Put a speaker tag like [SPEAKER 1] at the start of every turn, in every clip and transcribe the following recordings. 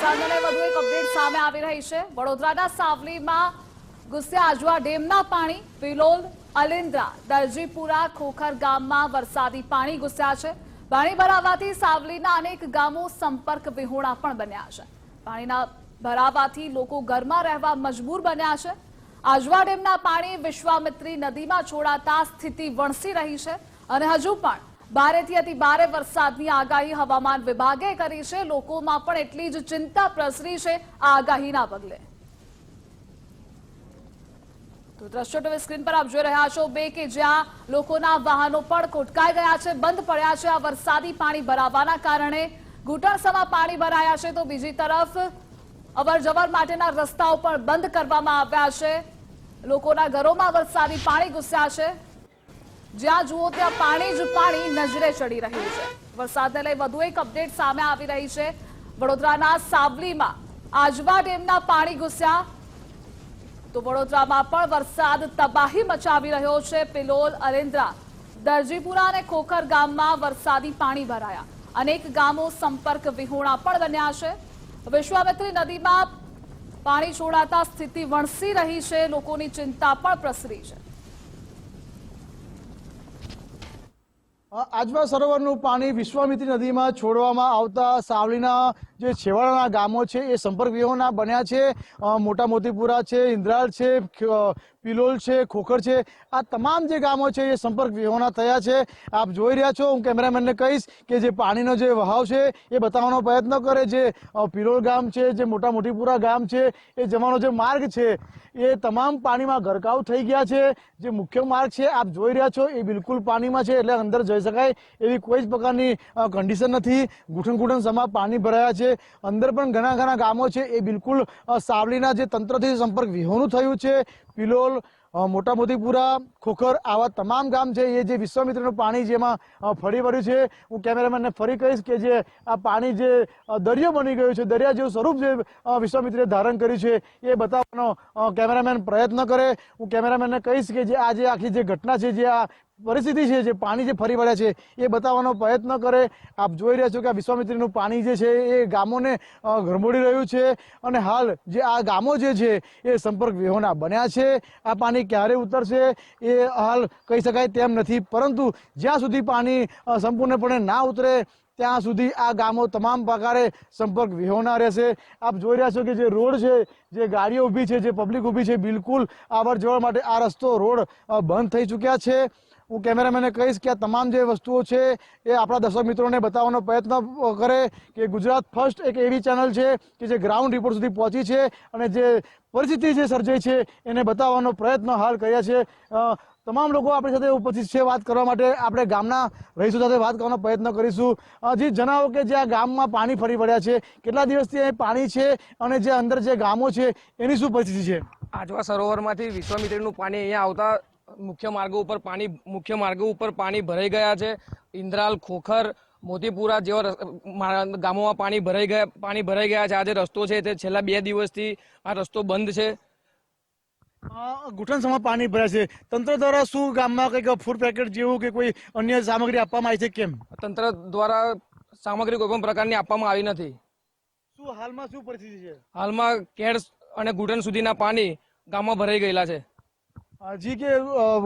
[SPEAKER 1] વરસાદને વધુ એક અપડેટ સામે આવી રહી છે. વડોદરાના સાવલીમાં ગુસ્સે આજવા ડેમના પાણી પિલોલ અલિન્દ્રા દરજીપુરા, ખોખર ગામમાં વરસાદી પાણી ઘૂસ્યા છે. પાણી ભરાવાથી સાવલીના અનેક ગામો સંપર્ક વિહોણા પણ બન્યા છે. પાણીના ભરાવાથી લોકો ઘરમાં રહેવા મજબૂર બન્યા છે. આજવા ડેમના પાણી વિશ્વામિત્રી નદીમાં છોડાતા સ્થિતિ વણસી રહી છે અને હજુ પણ ભારેથી અતિ ભારે વરસાદની આગાહી હવામાન વિભાગે કરી છે. લોકોમાં પણ એટલી જ ચિંતા પ્રસરી છે આ આગાહીના પગલે. તો દ્રશ્યો તમે સ્ક્રીન પર આપ જોઈ રહ્યા છો બે કે જ્યાં લોકોના વાહનો પણ ખોટકાઈ ગયા છે, બંધ પડ્યા છે. આ વરસાદી પાણી ભરાવાના કારણે ઘૂંટણસમાં પાણી ભરાયા છે. તો બીજી તરફ અવરજવર માટેના રસ્તાઓ પણ બંધ કરવામાં આવ્યા છે. લોકોના ઘરોમાં વરસાદી પાણી ઘૂસ્યા છે. જ્યાં જુઓ ત્યાં પાણી જ પાણી નજરે ચડી રહ્યું છે. વરસાદને લઈ વધુ એક અપડેટ સામે આવી રહી છે. વડોદરાના સાવલીમાં આજવા ડેમના પાણી ઘૂસ્યા. તો વડોદરામાં પણ વરસાદ તબાહી મચાવી રહ્યો છે. પિલોલ, અરેન્દ્રા, દરજીપુરા અને ખોખર ગામમાં વરસાદી પાણી ભરાયા. અનેક ગામો સંપર્ક વિહોણા પણ બન્યા છે. વિશ્વામિત્રી નદીમાં પાણી છોડાતા સ્થિતિ વણસી રહી છે. લોકોની ચિંતા પણ પ્રસરી છે.
[SPEAKER 2] આજવા સરોવરનું પાણી વિશ્વામિત્રી નદીમાં છોડવામાં આવતા સાવલીના જે છેવાડાના ગામો છે, એ સંપર્ક વિહોણા બન્યા છે. મોટા મોતીપુરા છે, ઇન્દ્રાળ છે પિલોલ છે, ખોખર છે. આ તમામ જે ગામો છે, એ સંપર્ક વિહોણા થયા છે. આપ જોઈ રહ્યા છો, હું કેમેરામેનને કહીશ કે જે પાણીનો જે વહાવ છે, એ બતાવવાનો પ્રયત્ન કરે જે પિલોલ ગામ છે, જે મોટા મોટીપુરા ગામ છે, એ જવાનો જે માર્ગ છે એ તમામ પાણીમાં ગરકાવ થઈ ગયા છે. જે મુખ્ય માર્ગ છે, આપ જોઈ રહ્યા છો, એ બિલકુલ પાણીમાં છે, એટલે અંદર જઈ શકાય એવી કોઈ જ પ્રકારની કન્ડિશન નથી. ઘૂંટણ ઘૂંટણ સમા પાણી ભરાયા છે. અંદર પણ ઘણા ઘણા ગામો છે, એ બિલકુલ સાવલીના જે તંત્રથી સંપર્ક વિહોણું થયું છે. પિલોલ મોટા મોતીપુરા ખોખર આવા તમામ ગામ છે, એ જે વિશ્વામિત્રનું પાણી જેમાં ફરી વળ્યું છે. હું કેમેરામેનને ફરી કહીશ કે જે આ પાણી જે દરિયો બની ગયું છે, દરિયા જેવું સ્વરૂપ જે વિશ્વામિત્રે ધારણ કર્યું છે, એ બતાવવાનો કેમેરામેન પ્રયત્ન કરે. હું કેમેરામેનને કહીશ કે જે આ જે આખી જે ઘટના છે, જે આ પરિસ્થિતિ છે, જે પાણી જે ફરી વળ્યા છે, એ બતાવવાનો પ્રયત્ન કરે. આપ જોઈ રહ્યા છો કે આ વિશ્વામિત્રીનું પાણી જે છે, એ ગામોને ગરમોડી રહ્યું છે અને હાલ જે આ ગામો જે છે, એ સંપર્ક વિહોણા બન્યા છે. આ પાણી ક્યારે ઉતરશે, એ હાલ કહી શકાય તેમ નથી. પરંતુ જ્યાં સુધી પાણી સંપૂર્ણપણે ના ઉતરે, ત્યાં સુધી આ ગામો તમામ પ્રકારે સંપર્ક વિહોણા રહેશે. આપ જોઈ રહ્યા છો કે જે રોડ છે, જે ગાડીઓ ઊભી છે, જે પબ્લિક ઊભી છે, બિલકુલ આવર જવર માટે આ રસ્તો રોડ બંધ થઈ ચૂક્યા છે. હું કેમેરામેને કહીશ કે આ તમામ જે વસ્તુઓ છે એ આપણા દર્શક મિત્રોને બતાવવાનો પ્રયત્ન કરે કે ગુજરાત ફર્સ્ટ એક એવી ચેનલ છે કે જે ગ્રાઉન્ડ રિપોર્ટ સુધી પહોંચી છે અને જે પરિસ્થિતિ જે સર્જાઈ છે એને બતાવવાનો પ્રયત્ન હાલ કર્યા છે. તમામ લોકો આપણી સાથે ઉપસ્થિત છે વાત કરવા માટે. આપણે ગામના રહીશો સાથે વાત કરવાનો પ્રયત્ન કરીશું. જી, જણાવો કે જે આ ગામમાં પાણી ફરી વળ્યા છે. કેટલા દિવસથી અહીં પાણી છે અને જે અંદર જે ગામો છે, એની શું પરિસ્થિતિ છે?
[SPEAKER 3] આજવા સરોવરમાંથી વિશ્વામિત્રીનું પાણી અહીંયા આવતા મુખ્ય માર્ગો ઉપર પાણી મુખ્ય માર્ગો ઉપર પાણી ભરાઈ ગયા છે. ઇન્દ્રાલ ખોખર મોતીપુરા જેવા ગામોમાં પાણી ભરાઈ ગયા પાણી ભરાઈ ગયા છે. આજે રસ્તો છે તે છેલ્લા બે દિવસથી આ રસ્તો બંધ છે.
[SPEAKER 2] અ, સમા પાણી ભરાય છે. તંત્ર દ્વારા શું ગામમાં કંઈક ફૂડ પેકેટ જેવું કે કોઈ અન્ય સામગ્રી આપવામાં આવી છે? કેમ?
[SPEAKER 3] તંત્ર દ્વારા સામગ્રી કોઈ પણ પ્રકારની આપવામાં આવી નથી.
[SPEAKER 2] શું હાલમાં શું પરિસ્થિતિ છે?
[SPEAKER 3] હાલમાં કેડ અને ઘૂંટણ સુધીના પાણી ગામમાં ભરાઈ ગયેલા છે.
[SPEAKER 2] જી કે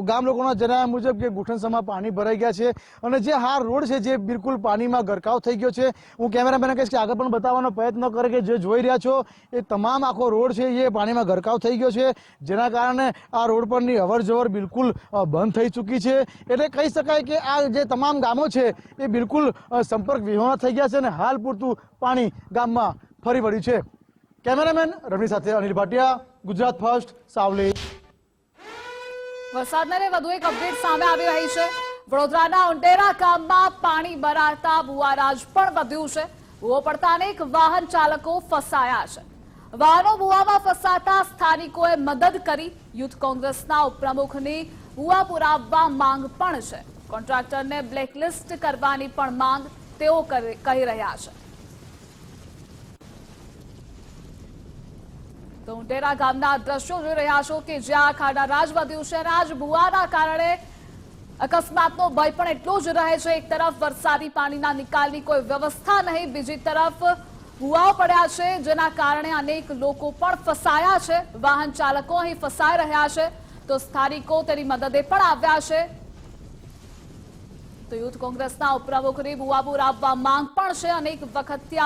[SPEAKER 2] ગામ લોકોના જણાવ્યા મુજબ કે ઘૂંટણસમાં પાણી ભરાઈ ગયા છે અને જે હાર રોડ છે જે બિલકુલ પાણીમાં ગરકાવ થઈ ગયો છે, હું કેમેરામેને કહીશ કે આગળ પણ બતાવવાનો પ્રયત્ન કરે કે જે જોઈ રહ્યા છો, એ તમામ આખો રોડ છે એ પાણીમાં ગરકાવ થઈ ગયો છે, જેના કારણે આ રોડ પરની અવર જવર બિલકુલ બંધ થઈ ચૂકી છે. એટલે કહી શકાય કે આ જે તમામ ગામો છે એ બિલકુલ સંપર્ક વિહોણા થઈ ગયા છે અને હાલ પૂરતું પાણી ગામમાં ફરી વળ્યું છે. કેમેરામેન રમણી સાથે અનિલ ભાટિયા, ગુજરાત ફર્સ્ટ, સાવલી.
[SPEAKER 1] વરસાદને વધુ એક અપડેટ સામે આવી રહી છે. વડોદરાના ઉંટેરા ગામમાં પાણી ભરાતા ભુવારાજ પણ વધ્યું છે. ભૂવો પડતા અનેક વાહન ચાલકો ફસાયા છે. વાહનો ભૂવામાં ફસાતા સ્થાનિકોએ મદદ કરી. યુથ કોંગ્રેસના ઉપપ્રમુખની ભૂવા પુરાવવા માંગ પણ છે. કોન્ટ્રાક્ટરને બ્લેકલિસ્ટ કરવાની પણ માંગ તેઓ કહી રહ્યા છે. તો ઉંટેરા ગામના દ્રશ્યો જોઈ રહ્યા છો કે જ્યાં ખાડા રાજ વધ્યું છે આજ ભુવાના કારણે અકસ્માતનો ભય પણ એટલો જ રહે છે. એક તરફ વરસાદી પાણીના નિકાલની કોઈ વ્યવસ્થા નહીં, બીજી તરફ ભૂવાઓ પડ્યા છે, જેના કારણે અનેક લોકો પણ ફસાયા છે. વાહન ચાલકો અહીં ફસાઈ રહ્યા છે. તો સ્થાનિકો તેની મદદે પણ આવ્યા છે. તો યુથ કોંગ્રેસના ઉપપ્રમુખની ભૂવા આપવા માંગ પણ છે. અનેક વખતથી આ